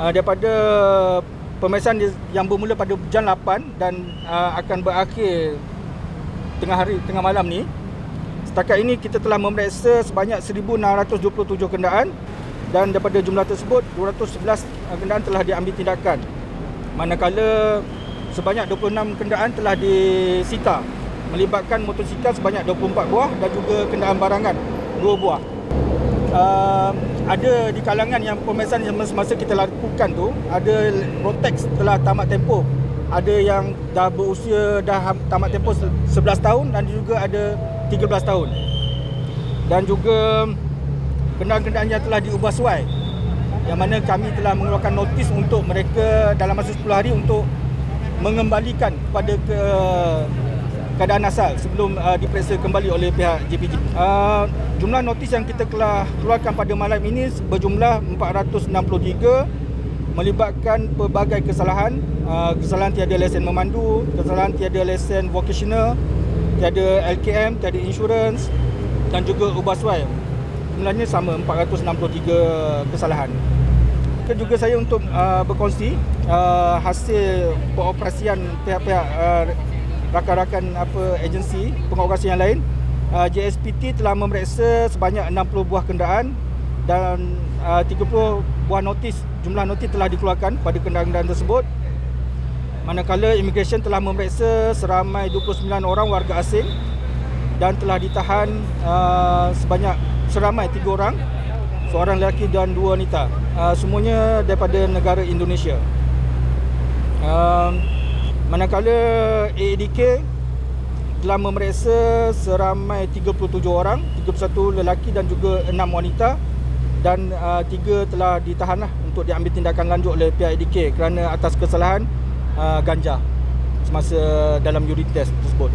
uh, daripada pemeriksaan yang bermula pada jam 8 dan uh, akan berakhir tengah hari tengah malam ni setakat ini kita telah memeriksa sebanyak 1627 kenderaan dan daripada jumlah tersebut 211 kenderaan telah diambil tindakan. Manakala sebanyak 26 kenderaan telah disita melibatkan motosikal sebanyak 24 buah dan juga kenderaan barangan 2 buah. Uh, ada di kalangan yang pemeriksaan yang semasa kita lakukan tu ada Rotex telah tamat tempoh. Ada yang dah berusia dah tamat tempoh se- 11 tahun dan juga ada 13 tahun. Dan juga kenderaan-kenderaan yang telah diubah suai yang mana kami telah mengeluarkan notis untuk mereka dalam masa 10 hari untuk mengembalikan kepada ke keadaan asal sebelum uh, diperiksa kembali oleh pihak JPJ. Uh, jumlah notis yang kita telah keluarkan pada malam ini berjumlah 463 melibatkan pelbagai kesalahan, uh, kesalahan tiada lesen memandu, kesalahan tiada lesen vocational, tiada LKM, tiada insurans dan juga ubah suai. Jumlahnya sama 463 kesalahan. Kita juga saya untuk uh, berkongsi uh, hasil pengoperasian pihak-pihak uh, rakan-rakan apa agensi pengoperasi yang lain. Uh, JSPT telah memeriksa sebanyak 60 buah kenderaan dan uh, 30 buah notis jumlah notis telah dikeluarkan pada kenderaan-kenderaan tersebut. Manakala immigration telah memeriksa seramai 29 orang warga asing dan telah ditahan uh, sebanyak seramai 3 orang seorang lelaki dan dua wanita uh, semuanya daripada negara Indonesia uh, manakala AADK telah memeriksa seramai 37 orang 31 lelaki dan juga 6 wanita dan uh, tiga telah ditahan lah untuk diambil tindakan lanjut oleh pihak ADK kerana atas kesalahan uh, ganja semasa dalam urine test tersebut.